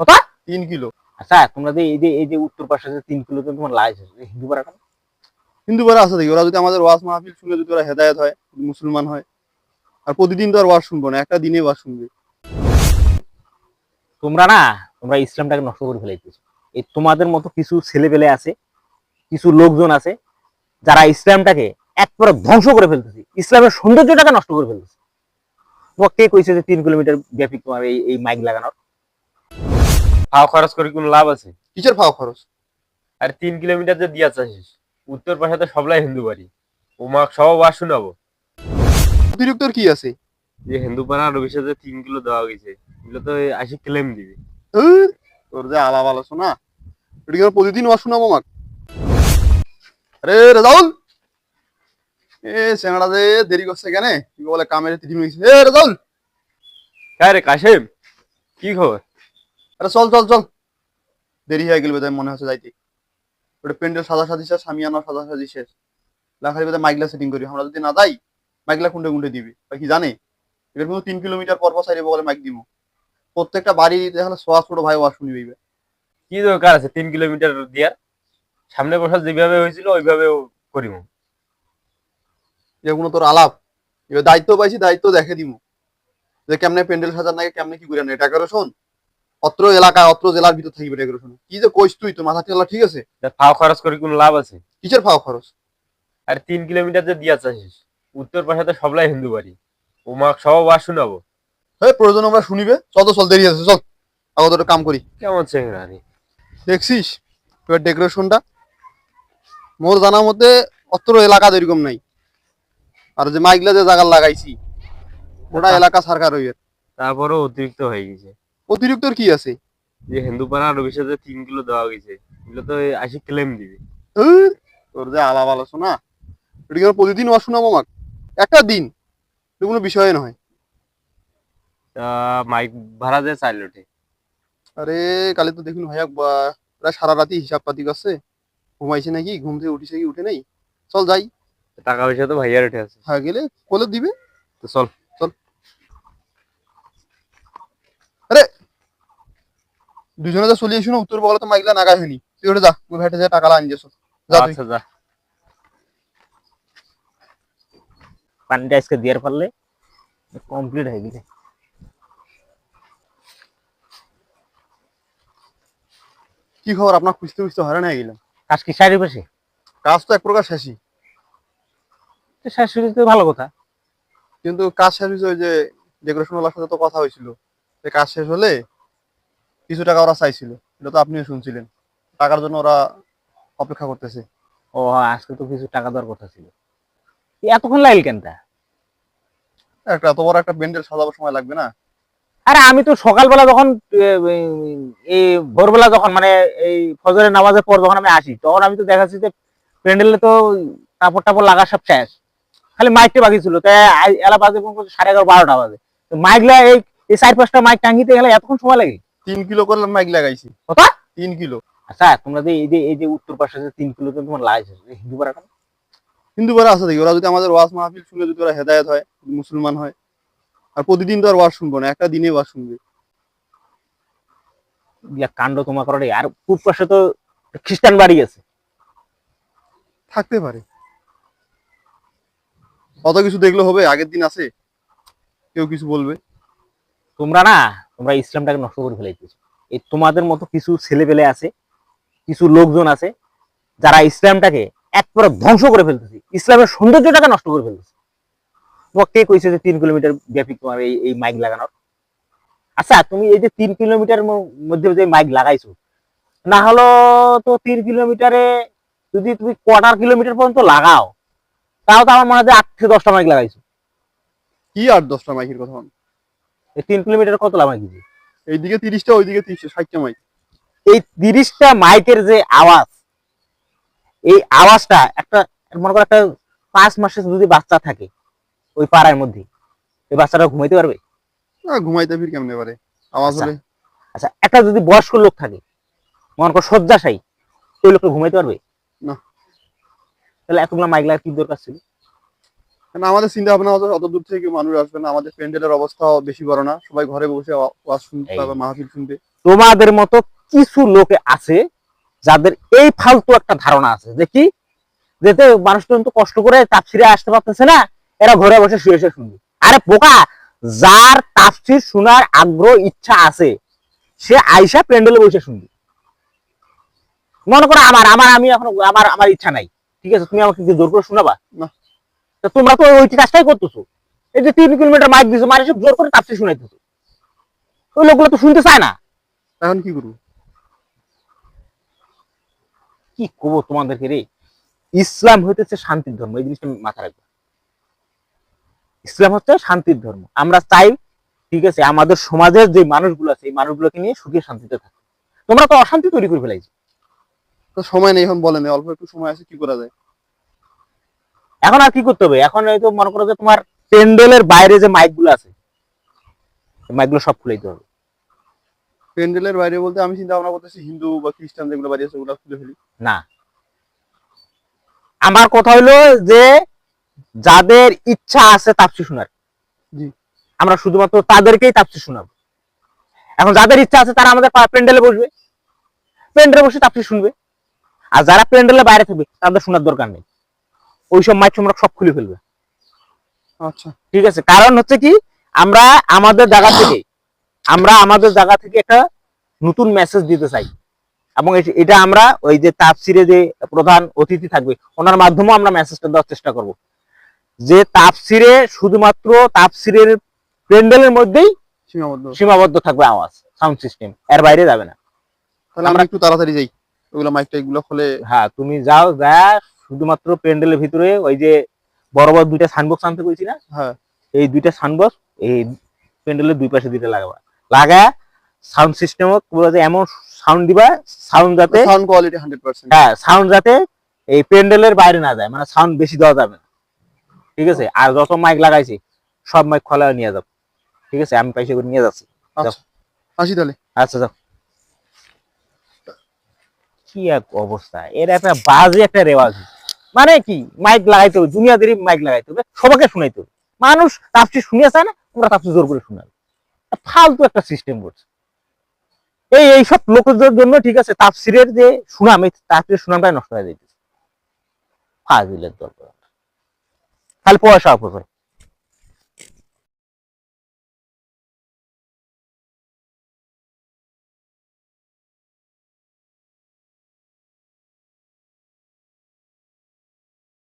কত? তিন কিলো। আচ্ছা তোমরা যে এই যে এই যে উত্তর পাশে যে তিন কিলো তোমার লাইস হিন্দু পাড়া হিন্দু পাড়া আছে দেখি ওরা যদি আমাদের ওয়াজ মাহফিল শুনে যদি ওরা হেদায়ত হয় মুসলমান হয় আর প্রতিদিন তো আর ওয়াজ শুনব না একটা দিনে ওয়াজ শুনবে। তোমরা না তোমরা ইসলামটাকে নষ্ট করে ফেলাইতেছো। এই তোমাদের মতো কিছু ছেলেপেলে আছে কিছু লোকজন আছে যারা ইসলামটাকে একবারে ধ্বংস করে ফেলতেছে। ইসলামের সৌন্দর্যটাকে নষ্ট করে ফেলতেছে। তোমার কে কইছে যে তিন কিলোমিটার ব্যাপী তোমার এই এই মাইক লাগানোর? ফাও খরচ করে কোনো লাভ আছে? কিসের ফাও খরচ? আর তিন কিলোমিটার যে দিয়া চাইছিস উত্তর পাশে তো সবলাই হিন্দু বাড়ি। ও মাক সব বাস শোনাবো। অতিরিক্ত কি আছে? যে হিন্দু পাড়া আর অফিসে যে তিন কিলো দেওয়া গেছে। এগুলো তো আসি ক্লেম দিবে। তোর যে আলাপ আলোচনা এটা কি প্রতিদিন ওয়াজ শোনাবো আমাক? আরে রেজাউল! এ চেংড়া যে দেরি করছে কেন? কি বলে কামের মিলছে এ রেজাউল! হ্যাঁ রে কাশেম? কি খবর? আরে চল চল চল। দেরি হয়ে গেল বোধহয় মনে হচ্ছে যাইতে। ওটা প্যান্ডেল সাদা সাজি শেষ সামিয়ানা সাদা সাজি শেষ। লাখালি বোধহয় মাইকলা সেটিং করি। আমরা যদি না যাই মাইকলা কুন্ডে কুন্ডে দিবে। বা কি জানে? এবার কিন্তু তিন কিলোমিটার পর পর সাইডে বলে মাইক দিব। প্রত্যেকটা বাড়ি তাহলে সোয়া ছোট ভাই ওয়া শুনি হইবে কি দরকার আছে তিন কিলোমিটার দিয়ার সামনে বসা যেভাবে হয়েছিল ওইভাবে করিব যেগুলো তোর আলাপ। এবার দায়িত্ব পাইছি দায়িত্ব দেখে দিব। যে কেমনে প্যান্ডেল সাজার নাকি কেমনে কি করে না ডেকোরেশন অত্র এলাকা অত্র জেলার ভিতর থাকবে ডেকোরেশন কি যে কইস তুই তোর মাথা টেলা ঠিক আছে? ফাও খরচ করে কোনো লাভ আছে? কিসের ফাও খরচ? আর তিন কিলোমিটার যে দিয়া চাইছিস উত্তর পাশে তো সবলাই হিন্দু বাড়ি। ও মাক সব বাস শোনাবো। হ্যাঁ প্রয়োজন আমরা শুনিবে। চল তো চল দেরি আছে চল। আগত একটা কাম করি। কেমন চেংরা রে? দেখছিস? এবার ডেকোরেশনটা মোর জানার মধ্যে অত্র এলাকা এরকম নাই। আর যে মাইকলা যে জায়গা লাগাইছি ওটা এলাকা সরকার হইবে। তারপরও অতিরিক্ত হয়ে গেছে। অতিরিক্ত কি আছে? যে হিন্দু আর অফিসে যে তিন কিলো দেওয়া গেছে এগুলো তো আসি ক্লেম দিবে। তোর যে আলাপ আলোচনা এটা কি প্রতিদিন ওয়াজ শোনাবো আমাক? একটা দিন এটা কোনো বিষয় নয়। মাইক ভাড়া যে চাইল ওঠে। আরে কালে তো দেখুন ভাইয়া প্রায় সারা রাতি হিসাব পাতি করছে। ঘুমাইছে নাকি ঘুম থেকে উঠিছে কি উঠে নাই? চল যাই। টাকা পয়সা তো ভাইয়ার উঠে আছে। হ্যাঁ গেলে কোলে দিবে। তো চল। দুজনে যা চলিয়ে শুনো উত্তর বগলে তো মাইকলা নাগাই হয়নি। তুই ওটা যা যা টাকা লাইন দিয়েছ যা তুই। আচ্ছা যা। পানিটা আজকে দেওয়ার পারলে? কমপ্লিট হয়ে গেছে কি খবর? আপনার খুঁজতে খুঁজতে হয়রান হয়ে গেলাম। কাজ কি সাইডের পাশে কাজ তো এক প্রকার শেষই। শাশুড়ি তো ভালো কথা। কিন্তু কাজ শেষ হয়েছে ওই যে ডেকোরেশন ওয়ালার সাথে তো কথা হয়েছিল। যে কাজ শেষ হলে কিছু টাকা ওরা চাইছিল এটা তো আপনিও শুনছিলেন। টাকার জন্য ওরা অপেক্ষা করতেছে। ও হ্যাঁ, আজকে তো কিছু টাকা দেওয়ার কথা ছিল। এতক্ষণ লাগল কেন তা? একটা এত বড় একটা প্যান্ডেল সাজাবার সময় লাগবে না? আরে আমি তো সকালবেলা যখন এই ভোরবেলা যখন মানে এই ফজরের নামাজের পর যখন আমি আসি তখন আমি তো দেখাচ্ছি যে প্যান্ডেলে তো কাপড় টাপড় লাগা সব শেষ। খালি মাইকটা বাকি ছিল। তাই এলা বাজে সাড়ে এগারো বারোটা বাজে। মাইকলা এই এই চার পাঁচটা মাইক টাঙ্গিতে গেলে এতক্ষণ সময় লাগে? তিন কিলো করে মাইক লাগাইছি। কত? তিন কিলো। আচ্ছা তোমরা যে এই যে এই যে উত্তর পাশে যে তিন কিলো তোমার লাইস হিন্দু পাড়া? হিন্দু পাড়া আছে দেখি ওরা যদি আমাদের ওয়াজ মাহফিল শুনে যদি ওরা হেদায়ত হয় মুসলমান হয় আর প্রতিদিন তো আর ওয়াজ শুনব না একটা দিনে ওয়াজ শুনবে। কাণ্ড তোমার করে আর পূব পাশে তো খ্রিস্টান বাড়ি আছে। থাকতে পারে। অত কিছু দেখলে হবে আগের দিন আছে কেউ কিছু বলবে। তোমরা না তোমরা ইসলামটাকে নষ্ট করে ফেলাইতেছো এই তোমাদের মতো কিছু ছেলেপেলে আছে, কিছু লোকজন আছে, যারা ইসলামটাকে একবারে ধ্বংস করে ফেলতেছে। ইসলামের সৌন্দর্যটাকে নষ্ট করে ফেলতেছে। কে কইছে যে তিন কিলোমিটার ব্যাপী তোমার এই এই মাইক লাগানোর? আচ্ছা তুমি এই যে তিন কিলোমিটার মধ্যে যে মাইক লাগাইছো, না হলো তো তিন কিলোমিটারে যদি তুমি কোয়ার্টার কিলোমিটার পর্যন্ত লাগাও, তাও তো আমার মনে হয় আট থেকে দশটা মাইক লাগাইছো। কি আর দশটা মাইকের কথা? এই তিন কিলোমিটার কত দিয়েছে এইদিকে তিরিশটা ওইদিকে তিরিশটা ষাটটা মাইক এই তিরিশটা মাইকের যে আওয়াজ এই আওয়াজটা একটা মনে করো একটা পাঁচ মাসের যদি বাচ্চা থাকে ওই পাড়ার মধ্যে এই বাচ্চাটা ঘুমাইতে পারবে? না ঘুমাইতে ফির কেমনে পারে? আওয়াজ আচ্ছা। আচ্ছা একটা যদি বয়স্ক লোক থাকে মনে করো শয্যাশায়ী ওই লোকটা ঘুমাইতে পারবে? না। তাহলে এতগুলো মাইক লাগার কি দরকার ছিল? কারণ আমাদের চিন্তা ভাবনা অত দূর থেকে মানুষ আসবে না আমাদের প্যান্ডেলের অবস্থা বেশি বড় না সবাই ঘরে বসে ওয়াজ শুনতে। পারবে মাহফিল শুনবে। তোমাদের মতো কিছু লোকে আছে যাদের এই ফালতু একটা ধারণা আছে যে কি? যেতে মানুষ তো কষ্ট করে তাপসিরে আসতে পারতেছে না এরা ঘরে বসে শুয়ে শুয়ে শুনবে। আরে পোকা যার তাফসির শোনার আগ্রহ ইচ্ছা আছে সে আইসা প্যান্ডেলে বসে শুনবে। মনে করো আমার আমার আমি এখন আমার আমার ইচ্ছা নাই। ঠিক আছে তুমি আমাকে জোর করে শোনাবা? না। তোমরা তো ওই কাজটাই করতেছো। এই যে তিন কিলোমিটার মাইক দিছো মানে জোর করে তাপসির শুনাইতেছো। ওই লোকগুলো তো শুনতে চায় না। এখন কি করব? কি করব তোমাদেরকে রে? ইসলাম হইতেছে শান্তির ধর্ম এই জিনিসটা মাথায় রাখবে। ইসলাম হচ্ছে শান্তির ধর্ম। আমরা চাই ঠিক আছে আমাদের সমাজের যে মানুষগুলো আছে এই মানুষগুলোকে নিয়ে সুখে শান্তিতে থাকে। তোমরা তো অশান্তি তৈরি করে ফেলাইছো। তো সময় নেই এখন বলেন অল্প একটু সময় আছে কি করা যায়? এখন আর কি করতে হবে? এখন এই তো মনে করো যে তোমার প্যান্ডেলের বাইরে যে মাইকগুলো আছে মাইকগুলো সব খুলে দিতে হবে। প্যান্ডেলের বাইরে বলতে আমি চিন্তা ভাবনা করতেছি হিন্দু বা খ্রিস্টান যেগুলো বাড়ি আছে ওগুলো খুলে ফেলি। না। আমার কথা হইল যে যাদের ইচ্ছা আছে তাপসি শোনার জি। আমরা শুধুমাত্র তাদেরকেই তাপসি শোনাবো। এখন যাদের ইচ্ছা আছে তারা আমাদের প্যান্ডেলে বসবে। প্যান্ডেলে বসে তাপসি শুনবে। আর যারা প্যান্ডেলে বাইরে থাকবে তাদের শোনার দরকার নেই। ওইসব মাইক তোমরা সব খুলে ফেলবে। আচ্ছা। ঠিক আছে? কারণ হচ্ছে কি আমরা আমাদের জায়গা থেকে আমরা আমাদের জায়গা থেকে একটা নতুন মেসেজ দিতে চাই। এবং এটা আমরা ওই যে তাফসিরে যে প্রধান অতিথি থাকবে ওনার মাধ্যমেও আমরা মেসেজটা দেওয়ার চেষ্টা করব। যে তাফসিরে শুধুমাত্র তাফসিরের প্যান্ডেলের মধ্যেই সীমাবদ্ধ। সীমাবদ্ধ থাকবে আওয়াজ সাউন্ড সিস্টেম এর বাইরে যাবে না। তাহলে আমরা একটু তাড়াতাড়ি যাই। ওগুলো মাইকটা এগুলো খুলে হ্যাঁ তুমি যাও যা শুধুমাত্র প্যান্ডেলের ভিতরে ওই যে বড় বড় দুইটা সানবক্স আনতে বলছি না? হ্যাঁ। এই দুইটা সাউন্ডবক্স এই প্যান্ডেলের দুই পাশে দুইটা লাগাবা। লাগা সাউন্ড সিস্টেমও পুরো এমন সাউন্ড দিবা সাউন্ড যাতে সাউন্ড কোয়ালিটি হান্ড্রেড পার্সেন্ট হ্যাঁ সাউন্ড যাতে এই প্যান্ডেলের বাইরে না যায় মানে সাউন্ড বেশি দেওয়া যাবে না। ঠিক আছে? আর যত মাইক লাগাইছি সব মাইক খোলা নিয়ে যাব ঠিক আছে? আমি পয়সা করে নিয়ে যাচ্ছি। আচ্ছা। আসি তাহলে। আচ্ছা যাও। কি এক অবস্থা। এর একটা বাজে একটা রেওয়াজ। মানে কি? মাইক লাগাইতে হবে দুনিয়াদেরই মাইক লাগাইতে হবে, সবাইকে শুনাইতে হবে। মানুষ তাপসি শুনিয়ে চায় না, তোমরা তাপসি জোর করে শোনাবে। ফালতু একটা সিস্টেম করছে। এই এইসব লোকদের জন্য ঠিক আছে তাপসিরের যে সুনাম, এই তাপসির সুনামটাই নষ্ট হয়ে যাইতেছে। ফাজিলের দরকার খালি পয়সা অপচয়।